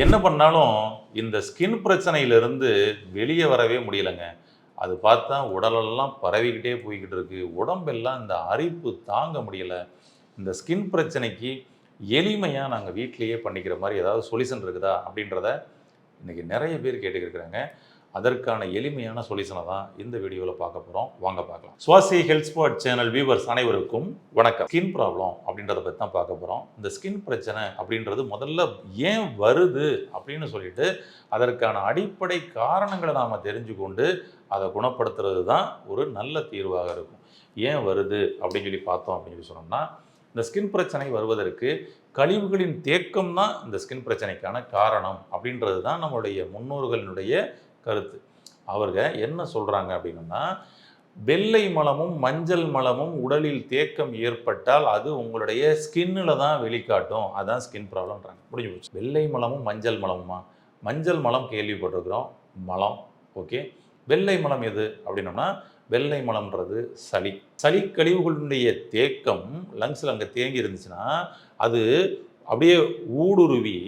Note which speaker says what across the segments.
Speaker 1: என்ன பண்ணாலும் இந்த ஸ்கின் பிரச்சனையிலிருந்து வெளியே வரவே முடியலைங்க. அது பார்த்தா உடலெல்லாம் பரவிக்கிட்டே போய்கிட்டு இருக்கு. உடம்பெல்லாம் இந்த அரிப்பு தாங்க முடியல. இந்த ஸ்கின் பிரச்சனைக்கு எளிமையாக நாங்கள் வீட்லேயே பண்ணிக்கிற மாதிரி ஏதாவது சொல்யூஷன் இருக்குதா அப்படின்றத இன்றைக்கி நிறைய பேர் கேட்டுக்கிருக்கிறாங்க. அதற்கான எளிமையான சொல்யூஷனை தான் இந்த வீடியோவில் பார்க்க போகிறோம் வாங்க பார்க்கலாம். Swasi health spot channel viewers அனைவருக்கும் வணக்கம். ஸ்கின் ப்ராப்ளம் அப்படின்றத பற்றி தான் பார்க்க போகிறோம் இந்த ஸ்கின் பிரச்சனை அப்படின்றது முதல்ல ஏன் வருது அப்படின்னு சொல்லிட்டு அதற்கான அடிப்படை காரணங்களை நாம் தெரிஞ்சு கொண்டு அதை குணப்படுத்துறது தான் ஒரு நல்ல தீர்வாக இருக்கும். ஏன் வருது அப்படின்னு சொல்லி பார்த்தோம் அப்படின்னு சொல்லி சொன்னோம்னா இந்த ஸ்கின் பிரச்சனை வருவதற்கு கழிவுகளின் தேக்கம் தான் இந்த ஸ்கின் பிரச்சனைக்கான காரணம் அப்படின்றது தான் நம்மளுடைய முன்னோர்களினுடைய கருத்து. அவர்க என்ன சொல்கிறாங்க அப்படின்னா வெள்ளை மலமும் மஞ்சள் மலமும் உடலில் தேக்கம் ஏற்பட்டால் அது உங்களுடைய ஸ்கின்னில் தான் வெளிக்காட்டும். அதான் ஸ்கின் ப்ராப்ளம்ன்றாங்க முடிஞ்சு போச்சு. வெள்ளை மலமும் மஞ்சள் மலமுமா? மஞ்சள் மலம் கேள்விப்பட்டிருக்கிறோம். மலம். ஓகே. வெள்ளை மலம் எது அப்படின்னோம்னா வெள்ளை மலம்ன்றது சளி. சளி கழிவுகளுடைய தேக்கம் லங்ஸில் அங்கே தேங்கி இருந்துச்சுன்னா அது அப்படியே ஊடுருவி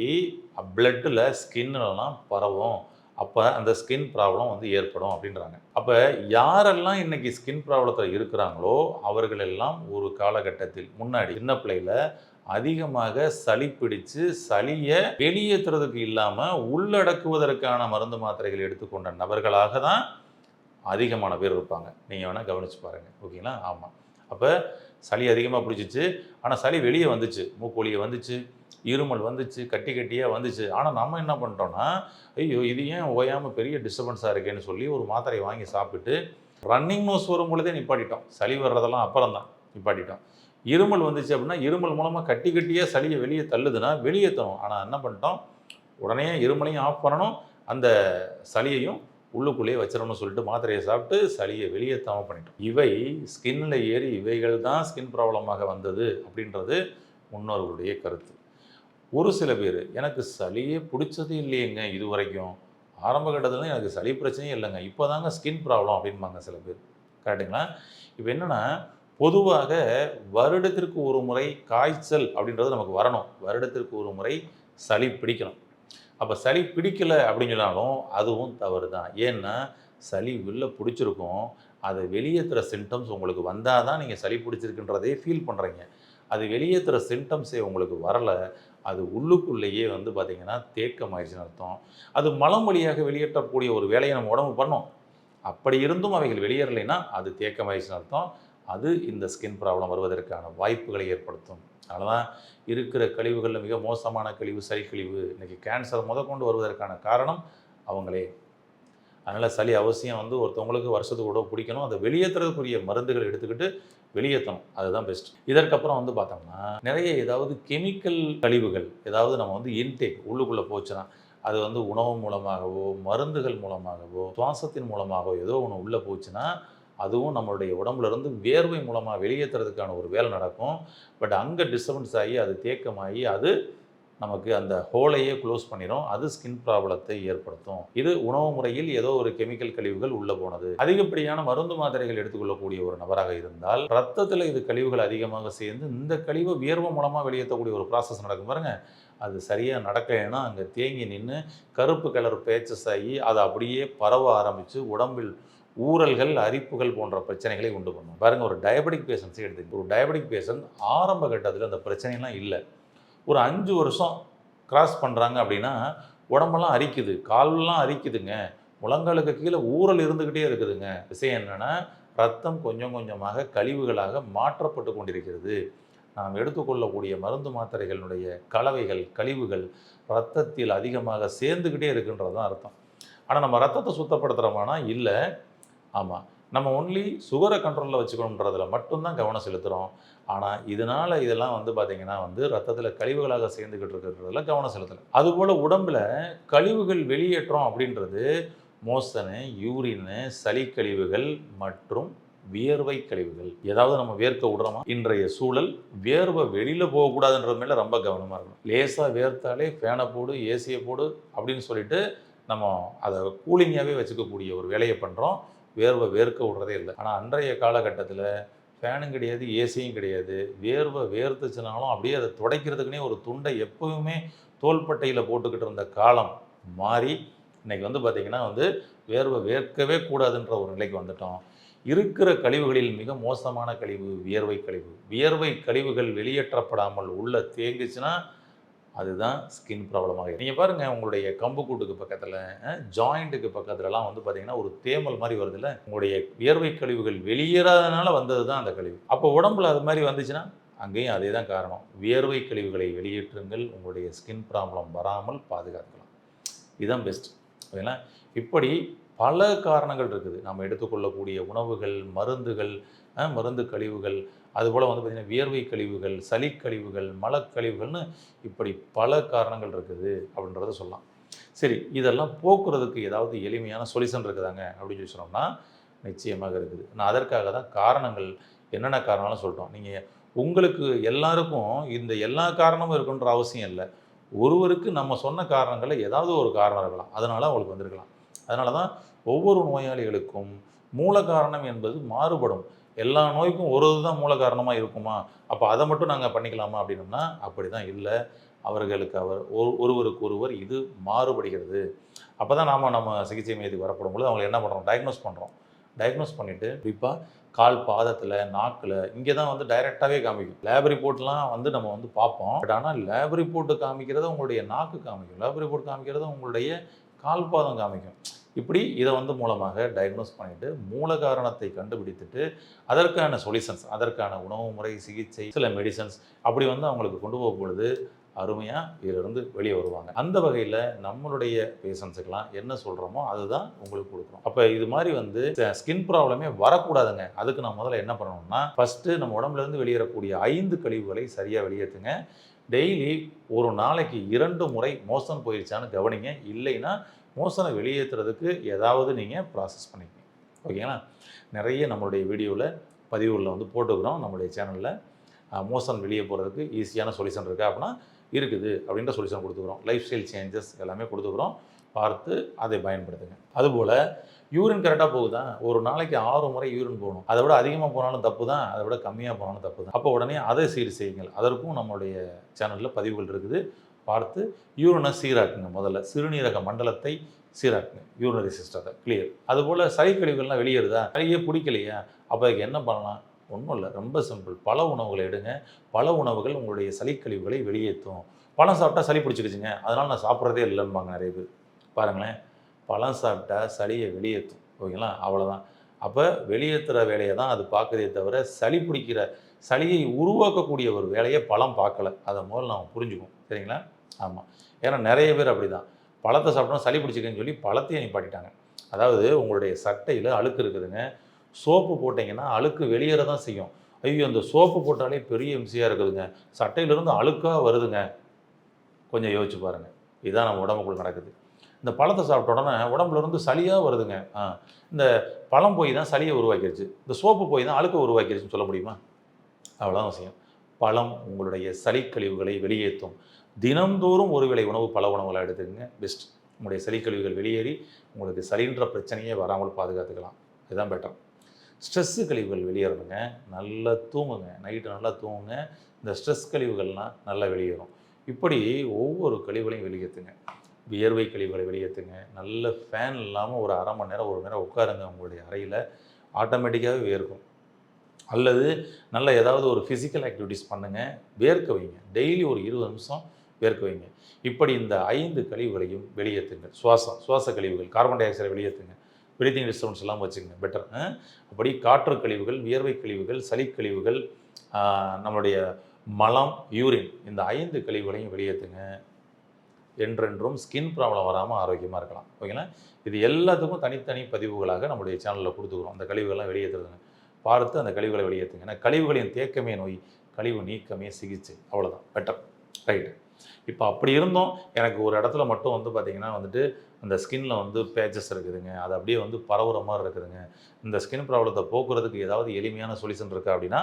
Speaker 1: பிளட்டில் ஸ்கின்னிலலாம் பரவும். அப்போ அந்த ஸ்கின் ப்ராப்ளம் வந்து ஏற்படும் அப்படின்றாங்க. அப்போ யாரெல்லாம் இன்னைக்கு ஸ்கின் ப்ராப்ளத்தில் இருக்கிறாங்களோ அவர்களெல்லாம் ஒரு காலகட்டத்தில் முன்னாடி சின்ன பிள்ளையில அதிகமாக சளி பிடிச்சு சளியை வெளியேற்றுறதுக்கு இல்லாமல் உள்ளடக்குவதற்கான மருந்து மாத்திரைகள் எடுத்துக்கொண்ட நபர்களாக தான் அதிகமான பேர் இருப்பாங்க. நீங்கள் வேணால் கவனிச்சு பாருங்கள் ஓகேங்களா? ஆமாம் அப்போ சளி அதிகமாக பிடிச்சிச்சு. ஆனால் சளி வெளியே வந்துச்சு. மூக்கொலியை வந்துச்சு. இருமல் வந்துச்சு கட்டி கட்டியாக வந்துச்சு. ஆனால் நம்ம என்ன பண்ணிட்டோம்னா ஐயோ இது ஏன் ஓயாமல் பெரிய டிஸ்டர்பன்ஸாக இருக்கேன்னு சொல்லி ஒரு மாத்திரையை வாங்கி சாப்பிட்டு ரன்னிங் நோஸ் வரும் பொழுதே நிப்பாட்டிட்டோம். சளி வர்றதெல்லாம் அப்புறம் தான் நிப்பாட்டிட்டோம். இருமல் வந்துச்சு அப்படின்னா இருமல் மூலமாக கட்டி கட்டியாக சளியை வெளியே தள்ளுதுன்னா வெளியேற்றணும் ஆனால் என்ன பண்ணிட்டோம்? உடனே இருமலையும் ஆஃப் பண்ணணும். அந்த சளியையும் உள்ளுக்குள்ளேயே வச்சிடணும்னு சொல்லிட்டு மாத்திரையை சாப்பிட்டு சளியை வெளியேற்றாமல் பண்ணிட்டோம். இவை ஸ்கின்னில் ஏறி இவைகள் தான் ஸ்கின் ப்ராப்ளமாக வந்தது அப்படின்றது முன்னோர்களுடைய கருத்து. ஒரு சில பேர் எனக்கு சளியே பிடிச்சதே இல்லையேங்க இது வரைக்கும் ஆரம்ப கட்டத்தில் எனக்கு சளி பிரச்சனையே இல்லைங்க. இப்போ தாங்க ஸ்கின் ப்ராப்ளம் அப்படின்பாங்க சில பேர். கரெக்டுங்களா இப்போ என்னென்னா பொதுவாக வருடத்திற்கு ஒரு முறை காய்ச்சல் அப்படின்றது நமக்கு வரணும். வருடத்திற்கு ஒரு முறை சளி பிடிக்கணும். அப்போ சளி பிடிக்கலை அப்படின்னு சொன்னாலும் அதுவும் தவறு தான் ஏன்னா சளி உள்ள பிடிச்சிருக்கும். அதை வெளியேற்றுற சிம்டம்ஸ் உங்களுக்கு வந்தால் தான் நீங்கள் சளி பிடிச்சிருக்குன்றதே ஃபீல் பண்ணுறீங்க அது வெளியேற்றுற சிம்டம்ஸே உங்களுக்கு வரலை. அது உள்ளுக்குள்ளேயே வந்து பார்த்திங்கன்னா தேக்கம் ஆயிடுச்சுன்னு அர்த்தம். அது மலம் வழியாக வெளியேற்றக்கூடிய ஒரு வேலையை நம்ம உடம்பு பண்ணோம். அப்படி இருந்தும் அவைகள் வெளியேறலைன்னா அது தேக்கம் ஆயிடுச்சுன்னு அர்த்தம். அது இந்த ஸ்கின் ப்ராப்ளம் வருவதற்கான வாய்ப்புகளை ஏற்படுத்தும். அதனால் தான் இருக்கிற கழிவுகளில் மிக மோசமான கழிவு சளி கழிவு இன்றைக்கி கேன்சர் முதற்கொண்டு வருவதற்கான காரணம் அவங்களே. அதனால் சளி அவசியம் வந்து ஒருத்தவங்களுக்கு வருஷத்துக்கு கூட பிடிக்கணும். அதை வெளியேற்றுறதுக்குரிய மருந்துகள் எடுத்துக்கிட்டு வெளியேற்றணும். அதுதான் பெஸ்ட் இதற்கப்புறம் வந்து பார்த்தோம்னா நிறைய ஏதாவது கெமிக்கல் கழிவுகள் ஏதாவது நம்ம வந்து இன்டேக் உள்ளுக்குள்ளே போச்சுன்னா அது வந்து உணவு மூலமாகவோ மருந்துகள் மூலமாகவோ சுவாசத்தின் மூலமாகவோ ஏதோ ஒன்று உள்ளே போச்சுன்னா அதுவும் நம்மளுடைய உடம்புலேருந்து வேர்வை மூலமாக வெளியேற்றுறதுக்கான ஒரு வேலை நடக்கும். பட் அங்கே டிஸ்டர்பன்ஸ் ஆகி அது தேக்கமாகி அது நமக்கு அந்த ஹோலையே க்ளோஸ் பண்ணிடும் அது ஸ்கின் ப்ராப்ளத்தை ஏற்படுத்தும். இது உணவு முறையில் ஏதோ ஒரு கெமிக்கல் கழிவுகள் உள்ளே போனது. அதிகப்படியான மருந்து மாத்திரைகள் எடுத்துக்கொள்ளக்கூடிய ஒரு நபராக இருந்தால் ரத்தத்தில் இது கழிவுகள் அதிகமாக சேர்ந்து இந்த கழிவை வியர்வை மூலமாக வெளியேற்றக்கூடிய ஒரு ப்ராசஸ் நடக்கும் பாருங்க. அது சரியாக நடக்கலைன்னா அங்கே தேங்கி நின்று கருப்பு கலர் பேச்சஸ் ஆகி அது அப்படியே பரவ ஆரம்பித்து உடம்பில் ஊறல்கள் அரிப்புகள் போன்ற பிரச்சனைகளை உண்டு பண்ணும். பாருங்க ஒரு டயபெட்டிக் பேஷண்ட்ஸே எடுத்துக்க ஒரு டயபெட்டிக் பேஷண்ட் ஆரம்ப கட்டத்தில் அந்த பிரச்சனைலாம் இல்லை. ஒரு அஞ்சு வருஷம் கிராஸ் பண்ணுறாங்க அப்படின்னா உடம்பெல்லாம் அரிக்குது கால்லாம் அரிக்குதுங்க. முழங்காலுக்கு கீழே ஊறல் இருந்துக்கிட்டே இருக்குதுங்க. விஷயம் என்னென்னா ரத்தம் கொஞ்சம் கொஞ்சமாக கழிவுகளாக மாற்றப்பட்டு கொண்டிருக்கிறது. நாம் எடுத்துக்கொள்ளக்கூடிய மருந்து மாத்திரைகளுடைய கலவைகள் கழிவுகள் ரத்தத்தில் அதிகமாக சேர்ந்துக்கிட்டே இருக்குன்றது தான் அர்த்தம். ஆனால் நம்ம ரத்தத்தை சுத்தப்படுத்துகிறோமானா இல்லை. ஆமாம் நம்ம ஒன்லி சுகரை கண்ட்ரோலில் வச்சுக்கணுன்றதுல மட்டும்தான் கவனம் செலுத்துகிறோம் ஆனால் இதனால் இதெல்லாம் வந்து பார்த்திங்கன்னா வந்து ரத்தத்தில் கழிவுகளாக சேர்ந்துக்கிட்டு இருக்கிறதுல கவனம் செலுத்தலை. அதுபோல் உடம்பில் கழிவுகள் வெளியேற்றோம் அப்படின்றது மோசனு யூரின்னு சளி கழிவுகள் மற்றும் வியர்வை கழிவுகள். ஏதாவது நம்ம வேர்க்க விடுறோமா? இன்றைய சூழல் வேர்வை வெளியில் போகக்கூடாதுன்றது மேலே ரொம்ப கவனமாக இருக்கணும். லேசாக வேர்த்தாலே ஃபேனை போடு ஏசியை போடு அப்படின்னு சொல்லிட்டு நம்ம அதை கூலிங்காகவே வச்சுக்கக்கூடிய ஒரு வேலையை பண்ணுறோம் வேர்வை வேர்க்க விடுறதே இல்லை. ஆனால் அன்றைய காலகட்டத்தில் ஃபேனும் கிடையாது ஏசியும் கிடையாது. வேர்வை வேர்த்துச்சுனாலும் அப்படியே அதை துடைக்கிறதுக்குனே ஒரு துண்டை எப்போவுமே தோள்பட்டையில் போட்டுக்கிட்டு இருந்த காலம் மாறி இன்றைக்கி வந்து பார்த்திங்கன்னா வந்து வேர்வை வேர்க்கவே கூடாதுன்ற ஒரு நிலைக்கு வந்துட்டோம். இருக்கிற கழிவுகளில் மிக மோசமான கழிவு வியர்வை கழிவு. வியர்வை கழிவுகள் வெளியேற்றப்படாமல் உள்ள தேங்குச்சுன்னா அதுதான் ஸ்கின் ப்ராப்ளமாக நீங்கள் பாருங்கள் உங்களுடைய கம்பு கூட்டுக்கு பக்கத்தில் ஜாயிண்ட்டுக்கு பக்கத்துலலாம் வந்து பார்த்தீங்கன்னா ஒரு தேமல் மாதிரி வருதுல்ல? உங்களுடைய வியர்வை கழிவுகள் வெளியேறாதனால வந்தது தான் அந்த கழிவு. அப்போ உடம்புல அது மாதிரி வந்துச்சுன்னா அங்கேயும் அதே தான் காரணம். வியர்வை கழிவுகளை வெளியேற்றுங்கள் உங்களுடைய ஸ்கின் ப்ராப்ளம் வராமல் பாதுகாக்கலாம் இதுதான் பெஸ்ட் ஓகேங்களா இப்படி பல காரணங்கள் இருக்குது. நம்ம எடுத்துக்கொள்ளக்கூடிய உணவுகள் மருந்துகள் மருந்து கழிவுகள் அதுபோல் வந்து பார்த்திங்கன்னா வியர்வை கழிவுகள் சளிக்கழிவுகள் மலக்கழிவுகள்னு இப்படி பல காரணங்கள் இருக்குது அப்படின்றத சொல்லலாம். சரி இதெல்லாம் போக்குறதுக்கு ஏதாவது எளிமையான சொல்யூஷன் இருக்குதாங்க அப்படின்னு சொல்லி சொன்னோம்னா நிச்சயமாக இருக்குது. நான் அதற்காக தான் காரணங்கள் என்னென்ன காரணம்லாம் சொல்லிட்டோம். நீங்கள் உங்களுக்கு எல்லாருக்கும் இந்த எல்லா காரணமும் இருக்குன்ற அவசியம் இல்லை. ஒருவருக்கு நம்ம சொன்ன காரணங்களில் ஏதாவது ஒரு காரணம் இருக்கலாம். அதனால் அவங்களுக்கு வந்திருக்கலாம். அதனால தான் ஒவ்வொரு நோயாளிகளுக்கும் மூல காரணம் என்பது மாறுபடும். எல்லா நோய்க்கும் ஒரு இதுதான் மூல காரணமாக இருக்குமா? அப்போ அதை மட்டும் நாங்கள் பண்ணிக்கலாமா அப்படின்னோம்னா அப்படி தான் இல்லை. அவர்களுக்கு அவர் ஒரு ஒருவருக்கு ஒருவர் இது மாறுபடுகிறது. அப்போ தான் நாம் நம்ம சிகிச்சை மையத்துக்கு வரப்படும் பொழுது அவங்களை என்ன பண்ணுறோம் டயக்னோஸ் பண்ணுறோம் டயக்னோஸ் பண்ணிவிட்டு குறிப்பாக கால் பாதத்தில் நாக்கில் இங்கே தான் வந்து டைரெக்டாகவே காமிக்கும். லேப் ரிப்போர்ட்லாம் வந்து நம்ம வந்து பார்ப்போம். பட் ஆனால் லேப் ரிப்போர்ட்டு காமிக்கிறது உங்களுடைய நாக்கு காமிக்கும். லேப் ரிப்போர்ட் காமிக்கிறது உங்களுடைய கால்பாதம் காமிக்கும். இப்படி இதை வந்து மூலமாக டயக்னோஸ் பண்ணிவிட்டு மூல காரணத்தை கண்டுபிடித்துட்டு அதற்கான சொல்யூஷன்ஸ் அதற்கான உணவு முறை சிகிச்சை சில மெடிசன்ஸ் அப்படி வந்து அவங்களுக்கு கொண்டு போகும் பொழுது அருமையாக இதிலிருந்து வெளியே வருவாங்க. அந்த வகையில் நம்மளுடைய பேஷண்ட்ஸுக்கெல்லாம் என்ன சொல்கிறோமோ அதுதான் உங்களுக்கு கொடுக்குறோம் அப்போ இது மாதிரி வந்து ஸ்கின் ப்ராப்ளமே வரக்கூடாதுங்க. அதுக்கு நான் முதல்ல என்ன பண்ணணும்னா ஃபஸ்ட்டு நம்ம உடம்புலேருந்து வெளியேறக்கூடிய ஐந்து கழிவுகளை சரியாக வெளியேற்றுங்க. டெய்லி ஒரு நாளைக்கு இரண்டு முறை மோசம் போயிடுச்சான்னு கவனிங்க. இல்லைன்னா மோசனை வெளியேற்றுறதுக்கு ஏதாவது நீங்கள் ப்ராசஸ் பண்ணிக்கங்க. ஓகேங்களா? நிறைய நம்மளுடைய வீடியோவில் பதிவுகளில் வந்து போட்டுக்கிறோம். நம்மளுடைய சேனலில் மோசன் வெளியே போகிறதுக்கு ஈஸியான சொல்யூஷன் இருக்கா அப்படின்னா இருக்குது அப்படின்ற சொல்யூஷன் கொடுத்துக்குறோம். லைஃப் ஸ்டைல் சேஞ்சஸ் எல்லாமே கொடுத்துக்குறோம். பார்த்து அதை பயன்படுத்துங்க. அதுபோல் யூரின் கரெக்டாக போகுதா? ஒரு நாளைக்கு ஆறு முறை யூரின் போகணும் அதை விட அதிகமாக போனாலும் தப்பு தான் அதை விட கம்மியாக போனாலும் தப்பு தான் அப்போ உடனே அதை சீர் செய்யுங்கள். அதற்கும் நம்மளுடைய சேனலில் பதிவுகள் இருக்குது. பார்த்து யூரினை சீராக்குங்க முதல்ல. சிறுநீரக மண்டலத்தை சீராக்குங்க. யூரினரி சிஸ்டத்தை கிளியர் அதுபோல் சளி கழிவுகள்லாம் வெளியேறுதா? சளியே பிடிக்கலையா? அப்போ அதுக்கு என்ன பண்ணலாம்? ஒன்றும் இல்லை. ரொம்ப சிம்பிள் பல உணவுகளை எடுங்க. பல உணவுகள் உங்களுடைய சளிக்கழிவுகளை வெளியேற்றும். பழம் சாப்பிட்டா சளி பிடிச்சிக்கிச்சுங்க அதனால் நான் சாப்பிட்றதே இல்லைம்பாங்க நிறைய பேர். பாருங்களேன். பழம் சாப்பிட்டா சளியை வெளியேற்றும். ஓகேங்களா? அவ்வளோதான் அப்போ வெளியேற்றுற வேலையை தான் அது பார்க்குதே தவிர சளி பிடிக்கிற சளியை உருவாக்கக்கூடிய ஒரு வேலையை பழம் பார்க்கல. அதை முதல்ல நம்ம புரிஞ்சுக்குவோம். சரிங்களா? ஆமாம் ஏன்னா நிறைய பேர் அப்படி தான் பழத்தை சாப்பிட்டோம் சளி பிடிச்சிக்கன்னு சொல்லி பழத்தையும் நிப்பாட்டிட்டாங்க. அதாவது உங்களுடைய சட்டையில் அழுக்கு இருக்குதுங்க. சோப்பு போட்டிங்கன்னா அழுக்கு வெளியேற தான் செய்யும். ஐயோ அந்த சோப்பு போட்டாலே பெரிய எம்சியாக இருக்குதுங்க. சட்டையிலேருந்து அழுக்காக வருதுங்க. கொஞ்சம் யோசிச்சு பாருங்கள் இதுதான் நம்ம உடம்புக்குள்ளே நடக்குது. இந்த பழத்தை சாப்பிட்ட உடனே உடம்புல இருந்து சளியாக வருதுங்க. ஆ இந்த பழம் போய் தான் சளியை உருவாக்கிடுச்சு இந்த சோப்பு போய் தான் அழுக்க உருவாக்கிடுச்சுன்னு சொல்ல முடியுமா? அவ்வளோதான் விஷயம் பழம் உங்களுடைய சளி கழிவுகளை வெளியேற்றும். தினந்தோறும் ஒரு வேளை உணவு பல உணவுகளை எடுத்துக்கங்க. பெஸ்ட் உங்களுடைய சளி கழிவுகள் வெளியேறி உங்களுக்கு சளின்ற பிரச்சனையே வராமல் பாதுகாத்துக்கலாம். இதுதான் பெட்டர் ஸ்ட்ரெஸ்ஸு கழிவுகள் வெளியேறணுங்க. நல்லா தூங்குங்க. நைட்டு நல்லா தூங்குங்க. இந்த ஸ்ட்ரெஸ் கழிவுகள்லாம் நல்லா வெளியேறும். இப்படி ஒவ்வொரு கழிவுகளையும் வெளியேற்றுங்க. வியர்வை கழிவுகளை வெளியேற்றுங்க நல்ல ஃபேன் இல்லாமல் ஒரு அரை மணி நேரம் ஒரு மணி நேரம் உட்காருங்க உங்களுடைய அறையில். ஆட்டோமேட்டிக்காகவே வேர்க்கும் அல்லது நல்ல ஏதாவது ஒரு ஃபிசிக்கல் ஆக்டிவிட்டிஸ் பண்ணுங்கள் வேர்க்க வைங்க. டெய்லி ஒரு இருபது நிமிஷம் வேர்க்க வைங்க. இப்படி இந்த ஐந்து கழிவுகளையும் வெளியேற்றுங்க சுவாசம் சுவாச கழிவுகள் கார்பன் டை ஆக்சைடை வெளியேற்றுங்க பிரீத்திங் டிஸ்டர்பன்ஸ் எல்லாம் வச்சுக்கோங்க பெட்டர் அப்படி காற்று கழிவுகள் வியர்வை கழிவுகள் சளி கழிவுகள் நம்மளுடைய மலம் யூரின் இந்த ஐந்து கழிவுகளையும் வெளியேற்றுங்க என்றென்றும் ஸ்கின் ப்ராப்ளம் வராமல் ஆரோக்கியமாக இருக்கலாம். ஓகேங்களா இது எல்லாத்துக்கும் தனித்தனி பதிவுகளாக நம்முடைய சேனலில் கொடுத்துக்குறோம். அந்த கழிவுகள்லாம் வெளியேற்றுறதுங்க பார்த்து அந்த கழிவுகளை வெளியேற்றுங்க ஏன்னா கழிவுகளின் தேக்கமே நோய் கழிவு நீக்கமே சிகிச்சை. அவ்வளோதான் பெட்டர் ரைட் இப்போ அப்படி இருந்தோம். எனக்கு ஒரு இடத்துல மட்டும் வந்து பார்த்திங்கன்னா வந்துட்டு அந்த ஸ்கின்ல வந்து பேச்சஸ் இருக்குதுங்க. அது அப்படியே வந்து பரவுற மாதிரி இருக்குதுங்க. இந்த ஸ்கின் ப்ராப்ளத்தை போக்குறதுக்கு ஏதாவது எளிமையான சொல்யூஷன் இருக்கா அப்படின்னா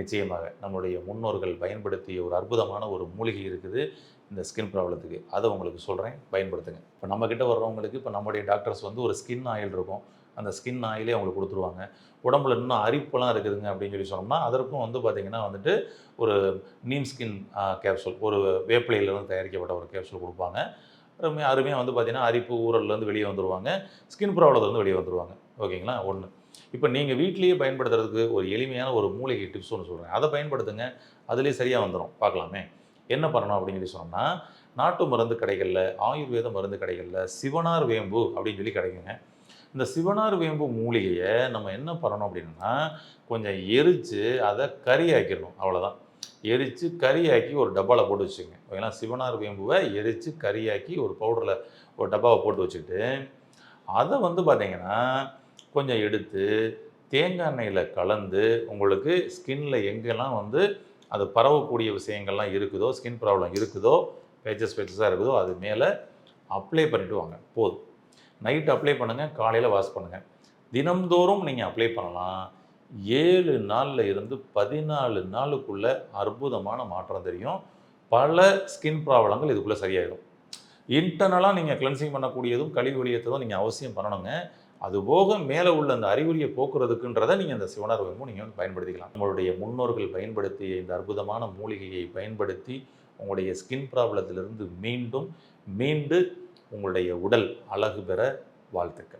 Speaker 1: நிச்சயமாக நம்மளுடைய முன்னோர்கள் பயன்படுத்திய ஒரு அற்புதமான ஒரு மூலிகை இருக்குது இந்த ஸ்கின் ப்ராப்ளத்துக்கு அதை உங்களுக்கு சொல்கிறேன் பயன்படுத்துங்க. இப்போ நம்மக்கிட்ட வர்றவங்களுக்கு இப்போ நம்முடைய டாக்டர்ஸ் வந்து ஒரு ஸ்கின் ஆயில் இருக்கும். அந்த ஸ்கின் ஆயிலே அவங்களுக்கு கொடுத்துருவாங்க. உடம்புல இன்னும் அரிப்பெல்லாம் இருக்குதுங்க அப்படின்னு சொல்லி சொன்னோம்னா அதற்கும் வந்து பார்த்திங்கன்னா வந்துட்டு ஒரு நீம் ஸ்கின் கேப்சூல் ஒரு வேப்பிலையிலேருந்து தயாரிக்கப்பட்ட ஒரு கேப்சூல் கொடுப்பாங்க. அருமையாக அருமையாக வந்து பார்த்திங்கன்னா அரிப்பு ஊரல்லேருந்து வெளியே வந்துடுவாங்க ஸ்கின் ப்ராப்ளத்துலேருந்து வெளியே வந்துருவாங்க. ஓகேங்களா? ஒன்று இப்போ நீங்கள் வீட்லேயே பயன்படுத்துறதுக்கு ஒரு எளிமையான ஒரு மூலிகை டிப்ஸ் ஒன்று சொல்கிறேன் அதை பயன்படுத்துங்க. அதுலேயே சரியாக வந்துடும் பார்க்கலாமே. என்ன பண்ணணும் அப்படின்னு சொல்லி சொன்னால் நாட்டு மருந்து கடைகளில் ஆயுர்வேத மருந்து கடைகளில் சிவனார் வேம்பு அப்படின்னு சொல்லி கிடைக்குங்க. இந்த சிவனார் வேம்பு மூலிகையை நம்ம என்ன பண்ணணும் அப்படின்னா கொஞ்சம் எரித்து அதை கறியாக்கிடணும் அவ்வளோதான் எரித்து கறியாக்கி ஒரு டப்பாவில் போட்டு வச்சுக்கோங்க. ஓகேங்களா சிவனார் வேம்புவை எரித்து கறியாக்கி ஒரு பவுடரில் ஒரு டப்பாவை போட்டு வச்சுக்கிட்டு அதை வந்து பார்த்திங்கன்னா கொஞ்சம் எடுத்து தேங்காய் எண்ணெயில் கலந்து உங்களுக்கு ஸ்கின்ல எங்கெல்லாம் வந்து அது பரவக்கூடிய விஷயங்கள்லாம் இருக்குதோ ஸ்கின் ப்ராப்ளம் இருக்குதோ பேச்சஸ் பேச்சஸாக இருக்குதோ அது மேலே அப்ளை பண்ணிட்டு வாங்க. போதும். நைட் அப்ளை பண்ணுங்கள் காலையில் வாஷ் பண்ணுங்கள் தினம்தோறும் நீங்கள் அப்ளை பண்ணலாம். ஏழு நாளில் இருந்து பதினாலு நாளுக்குள்ளே அற்புதமான மாற்றம் தெரியும். பல ஸ்கின் ப்ராப்ளங்கள் இதுக்குள்ளே சரியாயிடும் இன்டர்னலாக நீங்கள் கிளென்சிங் பண்ணக்கூடியதும் கழிவு வெளியேற்றதும் நீங்கள் அவசியம் பண்ணணுங்க. அது போக மேலே உள்ள அந்த அறிகுறியை போக்குறதுக்குன்றதை நீங்கள் அந்த சிவனர்வமும் நீங்கள் வந்து பயன்படுத்திக்கலாம். உங்களுடைய முன்னோர்கள் பயன்படுத்திய இந்த அற்புதமான மூலிகையை பயன்படுத்தி உங்களுடைய ஸ்கின் ப்ராப்ளத்திலிருந்து மீண்டும் மீண்டு உங்களுடைய உடல் அழகு பெற வாழ்த்துக்கள்.